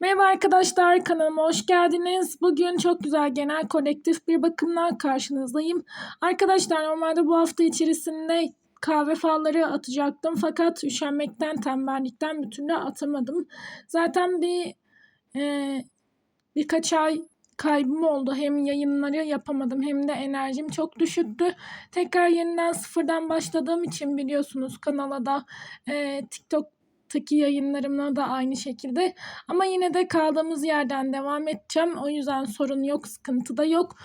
Merhaba arkadaşlar kanalıma hoş geldiniz. Bugün çok güzel genel kolektif bir bakımla karşınızdayım. Arkadaşlar normalde bu hafta içerisinde kahve falları atacaktım fakat üşenmekten tembellikten bir türlü atamadım. Zaten bir e, birkaç ay kaybım oldu. Hem yayınları yapamadım hem de enerjim çok düşüktü. Tekrar yeniden sıfırdan başladığım için biliyorsunuz kanala da e, TikTok Taki yayınlarımla da aynı şekilde. Ama yine de kaldığımız yerden devam edeceğim. O yüzden sorun yok, sıkıntı da yok.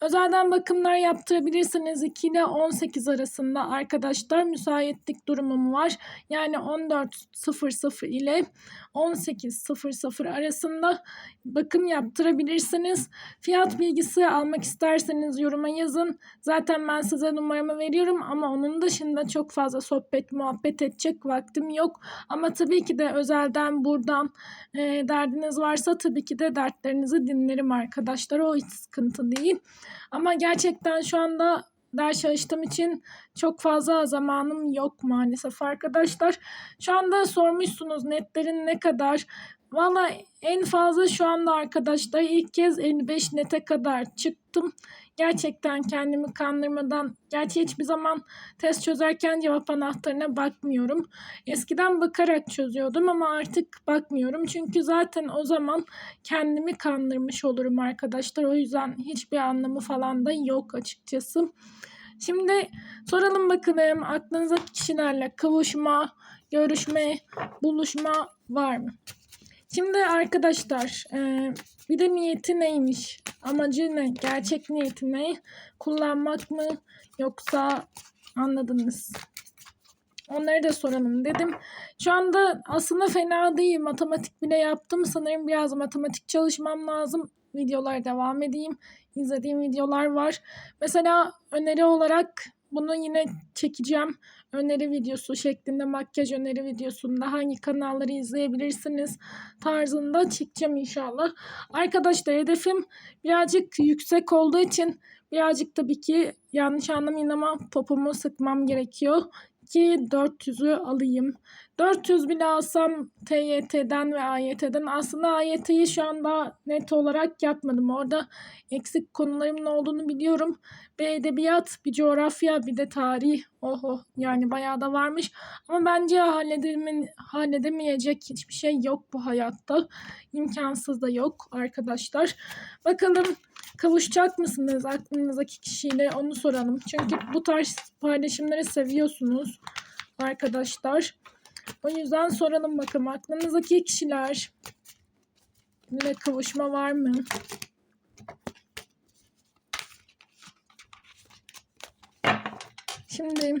Özelden bakımlar yaptırabilirsiniz. 2 ile 18 arasında arkadaşlar müsaitlik durumum var. Yani 14.00 ile 18.00 arasında bakım yaptırabilirsiniz. Fiyat bilgisi almak isterseniz yoruma yazın. Zaten ben size numaramı veriyorum ama onun dışında çok fazla sohbet muhabbet edecek vaktim yok. Ama tabii ki de özelden buradan e, derdiniz varsa tabii ki de dertlerinizi dinlerim arkadaşlar. O hiç sıkıntı değil. Ama gerçekten şu anda ders çalıştığım için çok fazla zamanım yok maalesef arkadaşlar. Şu anda sormuşsunuz netlerin ne kadar. Valla en fazla şu anda arkadaşlar ilk kez 55 nete kadar çıktım. Gerçekten kendimi kandırmadan, gerçi hiçbir zaman test çözerken cevap anahtarına bakmıyorum. Eskiden bakarak çözüyordum ama artık bakmıyorum. Çünkü zaten o zaman kendimi kandırmış olurum arkadaşlar. O yüzden hiçbir anlamı falan da yok açıkçası. Şimdi soralım bakalım aklınızdaki kişilerle kavuşma, görüşme, buluşma var mı? Şimdi arkadaşlar e, bir de niyeti neymiş? Amacı ne? Gerçek niyeti ne? Kullanmak mı? Yoksa anladınız. Onları da soralım dedim. Şu anda aslında fena değil. Matematik bile yaptım. Sanırım biraz matematik çalışmam lazım. Videolar devam edeyim. İzlediğim videolar var. Mesela öneri olarak bunu yine çekeceğim. Öneri videosu şeklinde makyaj öneri videosunda hangi kanalları izleyebilirsiniz tarzında çekeceğim inşallah. Arkadaşlar hedefim birazcık yüksek olduğu için birazcık tabii ki yanlış anlamayın ama popomu sıkmam gerekiyor ki 400'ü alayım. 400 bile alsam TYT'den ve AYT'den aslında AYT'yi şu anda net olarak yapmadım. Orada eksik konularımın olduğunu biliyorum. Bir edebiyat, bir coğrafya, bir de tarih. Oho yani bayağı da varmış. Ama bence halledemin, halledemeyecek hiçbir şey yok bu hayatta. İmkansız da yok arkadaşlar. Bakalım kavuşacak mısınız aklınızdaki kişiyle onu soralım. Çünkü bu tarz paylaşımları seviyorsunuz arkadaşlar. O yüzden soralım bakalım aklınızdaki kişiler ile kavuşma var mı? Şimdi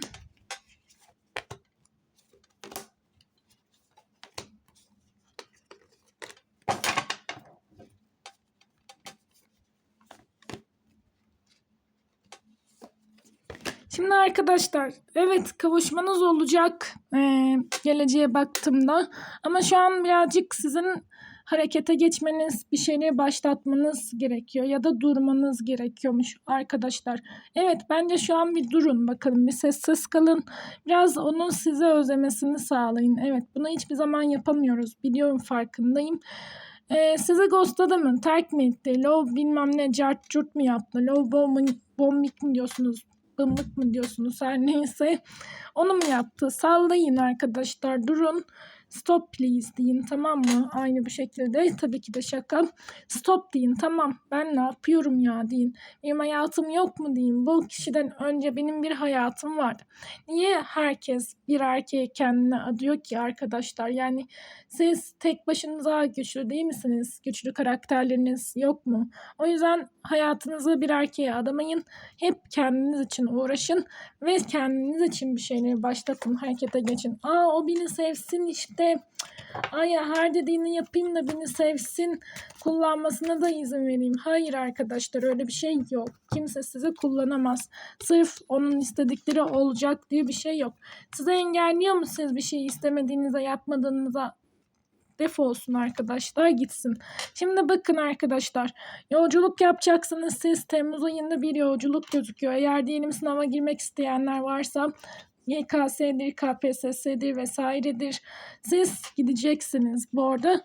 Şimdi arkadaşlar evet kavuşmanız olacak ee, geleceğe baktığımda ama şu an birazcık sizin harekete geçmeniz bir şeyleri başlatmanız gerekiyor ya da durmanız gerekiyormuş arkadaşlar. Evet bence şu an bir durun bakalım bir sessiz kalın biraz onun size özlemesini sağlayın. Evet bunu hiçbir zaman yapamıyoruz biliyorum farkındayım. Ee, size ghostladı mı? Terk mi etti? Love bilmem ne cart curt mu yaptı? Love bombing, bombing mi diyorsunuz? Bımlık mı diyorsunuz her neyse. Onu mu yaptı? Sallayın arkadaşlar durun. Stop please deyin tamam mı? Aynı bu şekilde tabii ki de şaka. Stop deyin tamam ben ne yapıyorum ya deyin. Benim hayatım yok mu deyin. Bu kişiden önce benim bir hayatım vardı. Niye herkes bir erkeğe kendine adıyor ki arkadaşlar? Yani siz tek başınıza güçlü değil misiniz? Güçlü karakterleriniz yok mu? O yüzden hayatınızı bir erkeğe adamayın. Hep kendiniz için uğraşın ve kendiniz için bir şeyleri başlatın, harekete geçin. Aa o beni sevsin işte. Ay her dediğini yapayım da beni sevsin. Kullanmasına da izin vereyim. Hayır arkadaşlar öyle bir şey yok. Kimse sizi kullanamaz. Sırf onun istedikleri olacak diye bir şey yok. Size engelliyor mu siz bir şey istemediğinize yapmadığınıza defolsun arkadaşlar gitsin. Şimdi bakın arkadaşlar yolculuk yapacaksınız siz Temmuz ayında bir yolculuk gözüküyor. Eğer diyelim sınava girmek isteyenler varsa YKS'dir, KPSS'dir vesairedir. Siz gideceksiniz bu arada.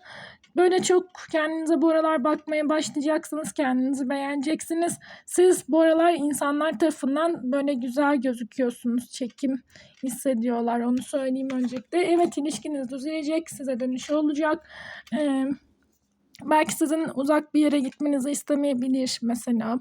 Böyle çok kendinize bu aralar bakmaya başlayacaksınız. Kendinizi beğeneceksiniz. Siz bu aralar insanlar tarafından böyle güzel gözüküyorsunuz. Çekim hissediyorlar. Onu söyleyeyim öncelikle. Evet ilişkiniz düzelecek. Size dönüşü olacak. Ee, belki sizin uzak bir yere gitmenizi istemeyebilir mesela.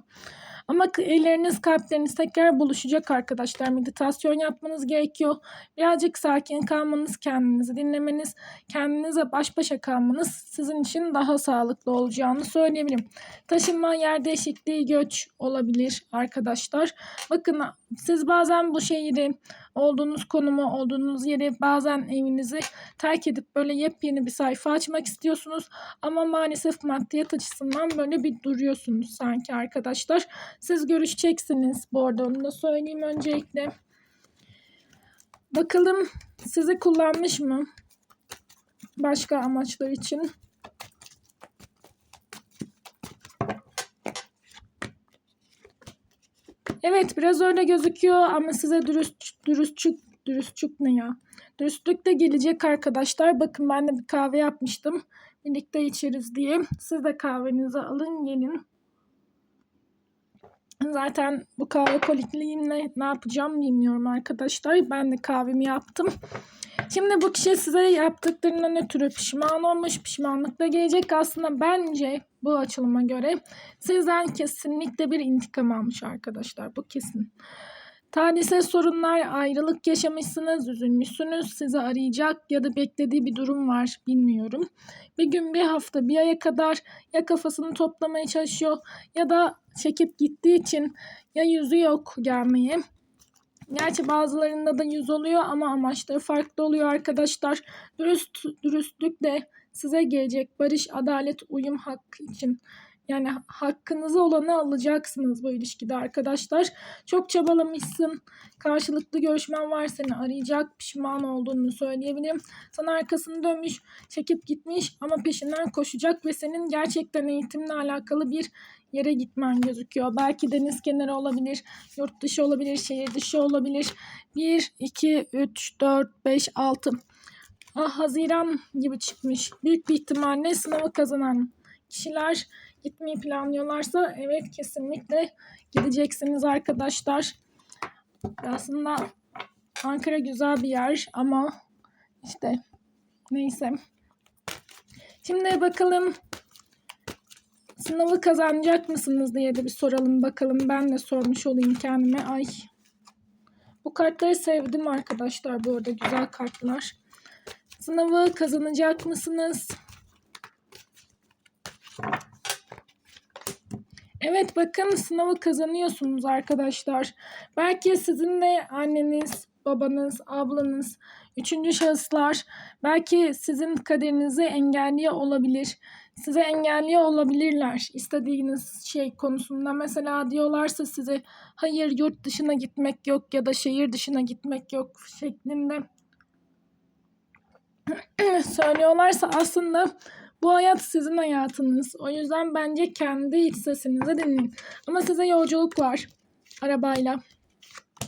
Ama elleriniz, kalpleriniz tekrar buluşacak arkadaşlar. Meditasyon yapmanız gerekiyor. Birazcık sakin kalmanız, kendinizi dinlemeniz, kendinize baş başa kalmanız sizin için daha sağlıklı olacağını söyleyebilirim. Taşınma, yer değişikliği, göç olabilir arkadaşlar. Bakın siz bazen bu şehri, olduğunuz konumu, olduğunuz yeri, bazen evinizi terk edip böyle yepyeni bir sayfa açmak istiyorsunuz. Ama maalesef maddiyat açısından böyle bir duruyorsunuz sanki arkadaşlar. Siz görüşeceksiniz bu arada onu da söyleyeyim öncelikle. Bakalım sizi kullanmış mı? Başka amaçlar için. Evet biraz öyle gözüküyor ama size dürüst, dürüstçük, dürüstçük ne ya? Dürüstlük de gelecek arkadaşlar. Bakın ben de bir kahve yapmıştım. Birlikte içeriz diye. Siz de kahvenizi alın gelin. Zaten bu kahve kolikliyimle ne yapacağım bilmiyorum arkadaşlar. Ben de kahvemi yaptım. Şimdi bu kişi size yaptıklarından ötürü pişman olmuş. Pişmanlık da gelecek. Aslında bence bu açılıma göre sizden kesinlikle bir intikam almış arkadaşlar. Bu kesin. Talihsiz sorunlar, ayrılık yaşamışsınız, üzülmüşsünüz, sizi arayacak ya da beklediği bir durum var bilmiyorum. Bir gün, bir hafta, bir aya kadar ya kafasını toplamaya çalışıyor ya da çekip gittiği için ya yüzü yok gelmeye. Gerçi bazılarında da yüz oluyor ama amaçları farklı oluyor arkadaşlar. Dürüst, dürüstlük de size gelecek. Barış, adalet, uyum hakkı için. Yani hakkınızı olanı alacaksınız bu ilişkide arkadaşlar. Çok çabalamışsın. Karşılıklı görüşmen var seni arayacak. Pişman olduğunu söyleyebilirim. Sana arkasını dönmüş, çekip gitmiş ama peşinden koşacak ve senin gerçekten eğitimle alakalı bir yere gitmen gözüküyor. Belki deniz kenarı olabilir, yurt dışı olabilir, şehir dışı olabilir. 1, 2, 3, 4, 5, 6. Ah, Haziran gibi çıkmış. Büyük bir ihtimalle sınavı kazanan kişiler gitmeyi planlıyorlarsa evet kesinlikle gideceksiniz arkadaşlar. Aslında Ankara güzel bir yer ama işte neyse. Şimdi bakalım sınavı kazanacak mısınız diye de bir soralım bakalım. Ben de sormuş olayım kendime. Ay. Bu kartları sevdim arkadaşlar bu arada güzel kartlar. Sınavı kazanacak mısınız? Evet bakın sınavı kazanıyorsunuz arkadaşlar. Belki sizin de anneniz, babanız, ablanız, üçüncü şahıslar belki sizin kaderinizi engelliyor olabilir. Size engelliyor olabilirler istediğiniz şey konusunda. Mesela diyorlarsa size hayır yurt dışına gitmek yok ya da şehir dışına gitmek yok şeklinde söylüyorlarsa aslında bu hayat sizin hayatınız. O yüzden bence kendi iç sesinizi dinleyin. Ama size yolculuk var. Arabayla.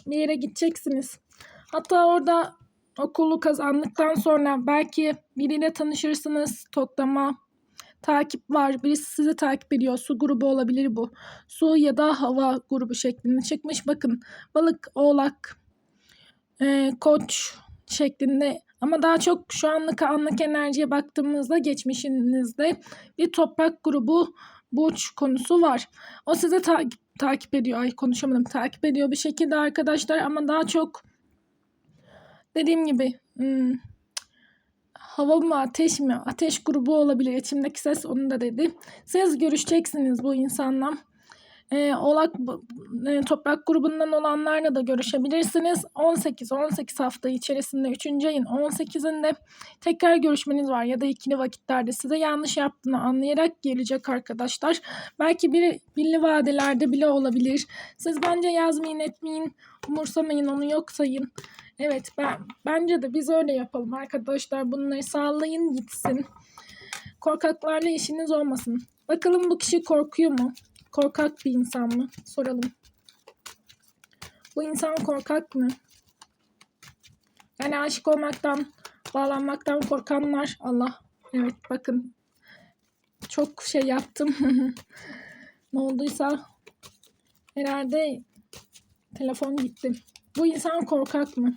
Bir yere gideceksiniz. Hatta orada okulu kazandıktan sonra belki biriyle tanışırsınız. Toklama, takip var. Birisi sizi takip ediyor. Su grubu olabilir bu. Su ya da hava grubu şeklinde çıkmış. Bakın balık, oğlak, e, koç şeklinde ama daha çok şu anlık anlık enerjiye baktığımızda geçmişinizde bir toprak grubu burç konusu var. O size ta- takip ediyor. Ay konuşamadım. Takip ediyor bir şekilde arkadaşlar ama daha çok dediğim gibi hmm, hava mı ateş mi? Ateş grubu olabilir. İçimdeki ses onu da dedi. Siz görüşeceksiniz bu insanla. E, Oğlak e, toprak grubundan olanlarla da görüşebilirsiniz. 18-18 hafta içerisinde 3. ayın 18'inde tekrar görüşmeniz var ya da ikili vakitlerde size yanlış yaptığını anlayarak gelecek arkadaşlar. Belki bir belli vadelerde bile olabilir. Siz bence yazmayın etmeyin umursamayın onu yok sayın. Evet ben bence de biz öyle yapalım arkadaşlar. Bunları sağlayın gitsin. Korkaklarla işiniz olmasın. Bakalım bu kişi korkuyor mu? Korkak bir insan mı? Soralım. Bu insan korkak mı? Yani aşık olmaktan, bağlanmaktan korkanlar Allah. Evet bakın. çok şey yaptım. ne olduysa herhalde telefon gitti. Bu insan korkak mı?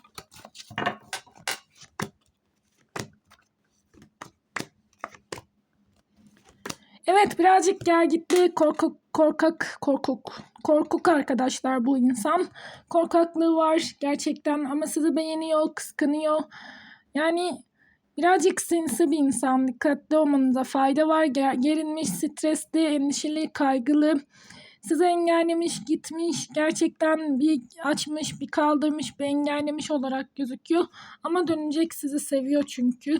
Evet birazcık gel gitti korkak korkak korkuk korkuk arkadaşlar bu insan. Korkaklığı var gerçekten ama sizi beğeniyor, kıskanıyor. Yani birazcık sinsi bir insan. Dikkatli olmanıza fayda var. Ger- Gerilmiş, stresli, endişeli, kaygılı. Sizi engellemiş, gitmiş. Gerçekten bir açmış, bir kaldırmış, bir engellemiş olarak gözüküyor. Ama dönecek sizi seviyor çünkü.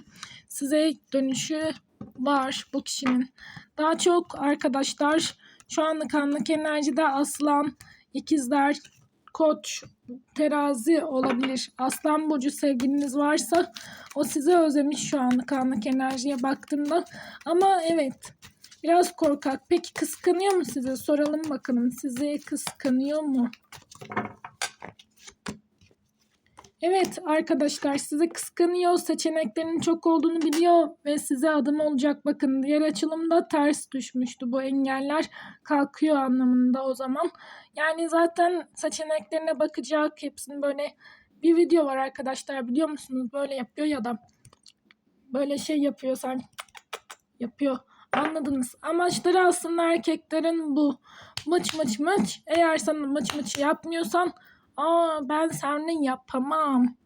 Size dönüşü var bu kişinin. Daha çok arkadaşlar şu anlık anlık enerjide aslan, ikizler, koç, terazi olabilir. Aslan burcu sevgiliniz varsa o sizi özlemiş şu anlık anlık enerjiye baktığımda. Ama evet biraz korkak. Peki kıskanıyor mu sizi? Soralım bakalım. Sizi kıskanıyor mu? Evet arkadaşlar sizi kıskanıyor. Seçeneklerinin çok olduğunu biliyor ve size adım olacak. Bakın diğer açılımda ters düşmüştü bu engeller. Kalkıyor anlamında o zaman. Yani zaten seçeneklerine bakacak. Hepsinin böyle bir video var arkadaşlar biliyor musunuz? Böyle yapıyor ya da böyle şey yapıyor sanki yapıyor. Anladınız. Amaçları aslında erkeklerin bu. Mıç mıç mıç. Eğer sana mıç mıç yapmıyorsan aa ben seninle yapamam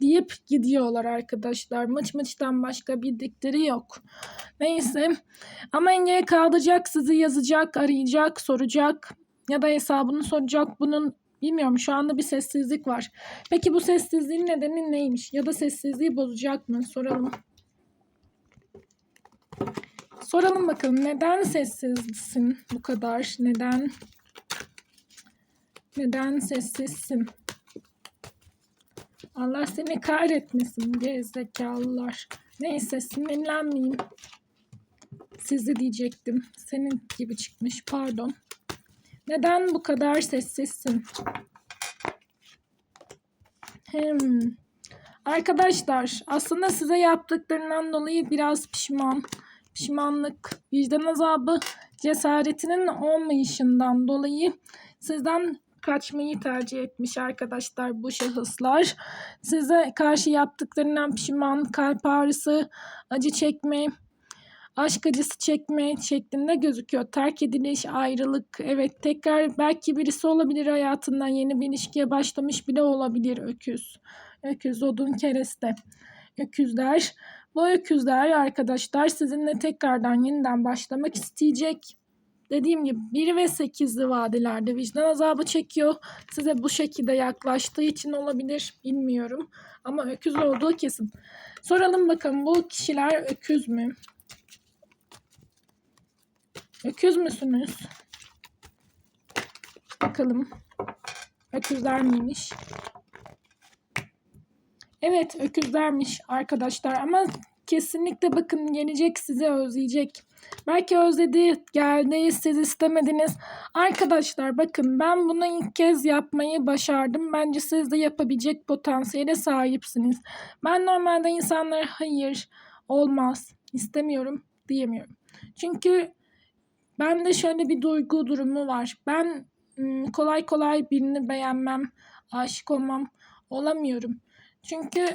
deyip gidiyorlar arkadaşlar. Mıç mıçtan başka bildikleri yok. Neyse. Ama engel kaldıracak, sizi yazacak, arayacak, soracak ya da hesabını soracak. Bunun bilmiyorum şu anda bir sessizlik var. Peki bu sessizliğin nedeni neymiş? Ya da sessizliği bozacak mı? Soralım. Soralım bakalım neden sessizsin bu kadar? Neden? Neden sessizsin? Allah seni kahretmesin gerizekalılar. Neyse sinirlenmeyeyim. Sizi diyecektim. Senin gibi çıkmış pardon. Neden bu kadar sessizsin? Hem. Arkadaşlar aslında size yaptıklarından dolayı biraz pişman. Pişmanlık, vicdan azabı, cesaretinin olmayışından dolayı sizden kaçmayı tercih etmiş arkadaşlar bu şahıslar. Size karşı yaptıklarından pişman, kalp ağrısı, acı çekme, aşk acısı çekme şeklinde gözüküyor. Terk ediliş, ayrılık, evet tekrar belki birisi olabilir hayatından yeni bir ilişkiye başlamış bile olabilir öküz. Öküz, odun kereste. Öküzler. Bu öküzler arkadaşlar sizinle tekrardan yeniden başlamak isteyecek. Dediğim gibi 1 ve 8'li vadelerde vicdan azabı çekiyor. Size bu şekilde yaklaştığı için olabilir bilmiyorum. Ama öküz olduğu kesin. Soralım bakalım bu kişiler öküz mü? Öküz müsünüz? Bakalım. Öküzler miymiş? Evet öküzlermiş arkadaşlar ama kesinlikle bakın gelecek sizi özleyecek. Belki özledi, geldi, siz istemediniz. Arkadaşlar bakın ben bunu ilk kez yapmayı başardım. Bence siz de yapabilecek potansiyele sahipsiniz. Ben normalde insanlara hayır, olmaz, istemiyorum diyemiyorum. Çünkü bende şöyle bir duygu durumu var. Ben kolay kolay birini beğenmem, aşık olmam, olamıyorum. Çünkü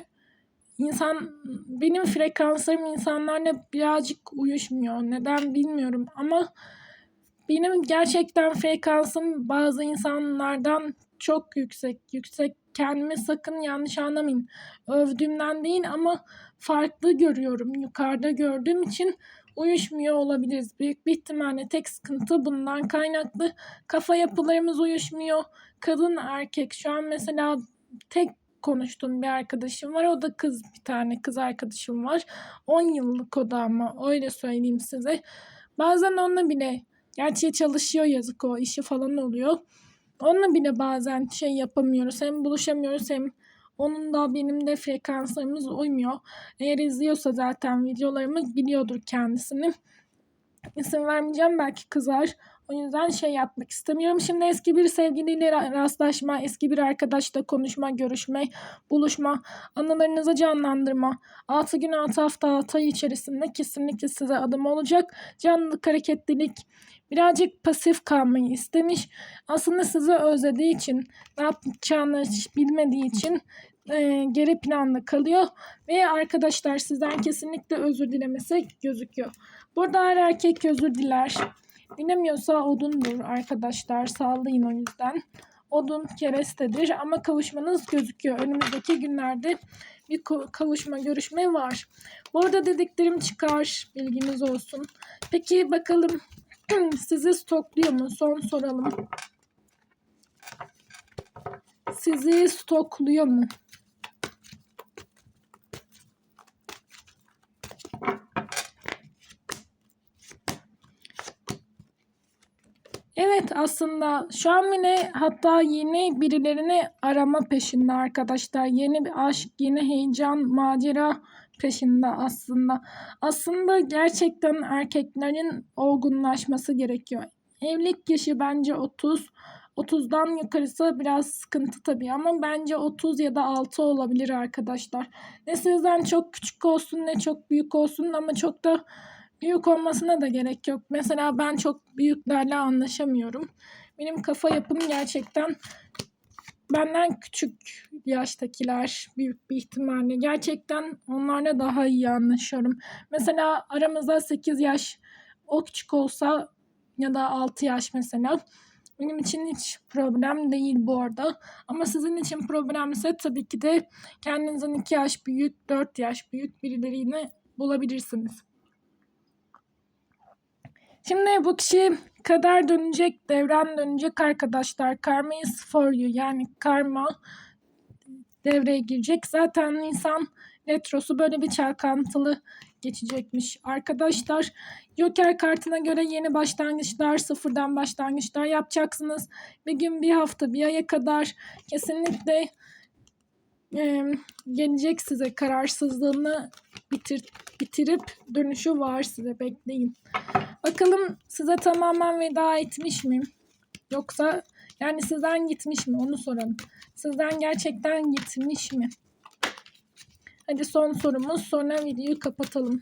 insan benim frekanslarım insanlarla birazcık uyuşmuyor. Neden bilmiyorum ama benim gerçekten frekansım bazı insanlardan çok yüksek. Yüksek kendimi sakın yanlış anlamayın. Övdüğümden değil ama farklı görüyorum. Yukarıda gördüğüm için uyuşmuyor olabiliriz. Büyük bir ihtimalle tek sıkıntı bundan kaynaklı. Kafa yapılarımız uyuşmuyor. Kadın erkek şu an mesela tek konuştuğum bir arkadaşım var. O da kız bir tane kız arkadaşım var. 10 yıllık o da ama öyle söyleyeyim size. Bazen onunla bile gerçi çalışıyor yazık o işi falan oluyor. Onunla bile bazen şey yapamıyoruz. Hem buluşamıyoruz hem onun da benim de frekanslarımız uymuyor. Eğer izliyorsa zaten videolarımı biliyordur kendisini. İsim vermeyeceğim belki kızar. O yüzden şey yapmak istemiyorum. Şimdi eski bir sevgiliyle ra- rastlaşma, eski bir arkadaşla konuşma, görüşme, buluşma, anılarınızı canlandırma. 6 gün 6 hafta 6 ay içerisinde kesinlikle size adım olacak. Canlılık, hareketlilik, birazcık pasif kalmayı istemiş. Aslında sizi özlediği için, ne yapacağını bilmediği için e, geri planda kalıyor. Ve arkadaşlar sizden kesinlikle özür dilemesi gözüküyor. Burada her erkek özür diler. Dilemiyorsa odundur arkadaşlar. Sağlayın o yüzden. Odun kerestedir ama kavuşmanız gözüküyor. Önümüzdeki günlerde bir kavuşma görüşme var. Bu arada dediklerim çıkar. Bilginiz olsun. Peki bakalım sizi stokluyor mu? Son soralım. Sizi stokluyor mu? Evet aslında şu an yine hatta yeni birilerini arama peşinde arkadaşlar. Yeni bir aşk, yeni heyecan, macera peşinde aslında. Aslında gerçekten erkeklerin olgunlaşması gerekiyor. Evlilik yaşı bence 30. 30'dan yukarısı biraz sıkıntı tabii ama bence 30 ya da 6 olabilir arkadaşlar. Ne sizden çok küçük olsun ne çok büyük olsun ama çok da büyük olmasına da gerek yok. Mesela ben çok büyüklerle anlaşamıyorum. Benim kafa yapım gerçekten benden küçük yaştakiler büyük bir ihtimalle. Gerçekten onlarla daha iyi anlaşıyorum. Mesela aramızda 8 yaş o küçük olsa ya da 6 yaş mesela. Benim için hiç problem değil bu arada. Ama sizin için problemse tabii ki de kendinizin 2 yaş büyük, 4 yaş büyük birileriyle bulabilirsiniz. Şimdi bu kişi kader dönecek, devren dönecek arkadaşlar. Karma is for you. Yani karma devreye girecek. Zaten Nisan retrosu böyle bir çalkantılı geçecekmiş arkadaşlar. Joker kartına göre yeni başlangıçlar, sıfırdan başlangıçlar yapacaksınız. Bir gün, bir hafta, bir aya kadar kesinlikle e, gelecek size kararsızlığını bitir, bitirip dönüşü var size bekleyin. Bakalım size tamamen veda etmiş miyim? Yoksa yani sizden gitmiş mi? Onu soralım. Sizden gerçekten gitmiş mi? Hadi son sorumuz. Sonra videoyu kapatalım.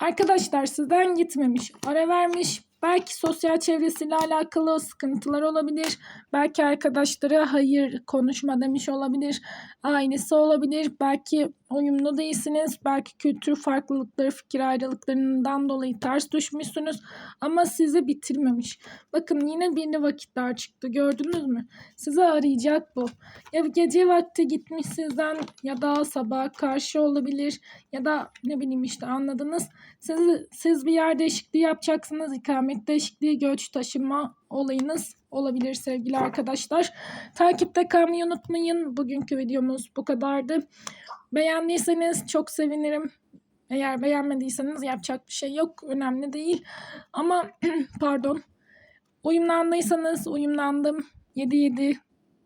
Arkadaşlar sizden gitmemiş. Ara vermiş. Belki sosyal çevresiyle alakalı sıkıntılar olabilir. Belki arkadaşları hayır konuşma demiş olabilir. Ailesi olabilir. Belki uyumlu değilsiniz. Belki kültür farklılıkları, fikir ayrılıklarından dolayı ters düşmüşsünüz. Ama sizi bitirmemiş. Bakın yine birli vakitler çıktı. Gördünüz mü? Sizi arayacak bu. Ya gece vakti gitmiş sizden ya da sabah karşı olabilir. Ya da ne bileyim işte anladınız. Siz, siz bir yer değişikliği yapacaksınız. İkamet değişikliği, göç taşınma olayınız olabilir sevgili arkadaşlar. Takipte kalmayı unutmayın. Bugünkü videomuz bu kadardı. Beğendiyseniz çok sevinirim. Eğer beğenmediyseniz yapacak bir şey yok. Önemli değil. Ama pardon. Uyumlandıysanız uyumlandım. 7 7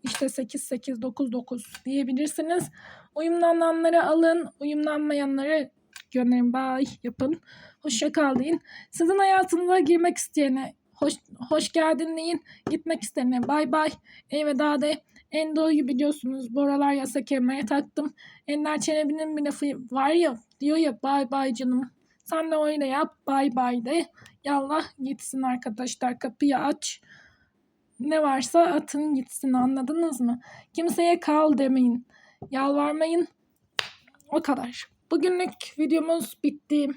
işte 8 8 9 9 diyebilirsiniz. Uyumlananları alın. Uyumlanmayanları gönderin. Bye yapın. Hoşça kal deyin. Sizin hayatınıza girmek isteyene hoş, hoş geldin deyin. Gitmek isteyene bay bay. Elveda de. Endo'yu biliyorsunuz. Bu aralar yasak kemerine taktım. Ender Çelebi'nin bir lafı var ya diyor ya bay bay canım. Sen de öyle yap bay bay de. Yallah gitsin arkadaşlar kapıyı aç. Ne varsa atın gitsin anladınız mı? Kimseye kal demeyin. Yalvarmayın. O kadar. Bugünlük videomuz bitti.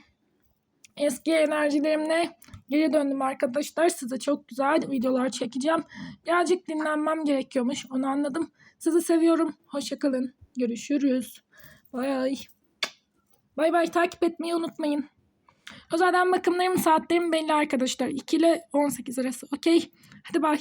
Eski enerjilerimle geri döndüm arkadaşlar. Size çok güzel videolar çekeceğim. Birazcık dinlenmem gerekiyormuş. Onu anladım. Sizi seviyorum. Hoşçakalın. Görüşürüz. Bay bay. bay takip etmeyi unutmayın. Özelden bakımlarım saatlerim belli arkadaşlar. 2 ile 18 arası. Okey. Hadi bay.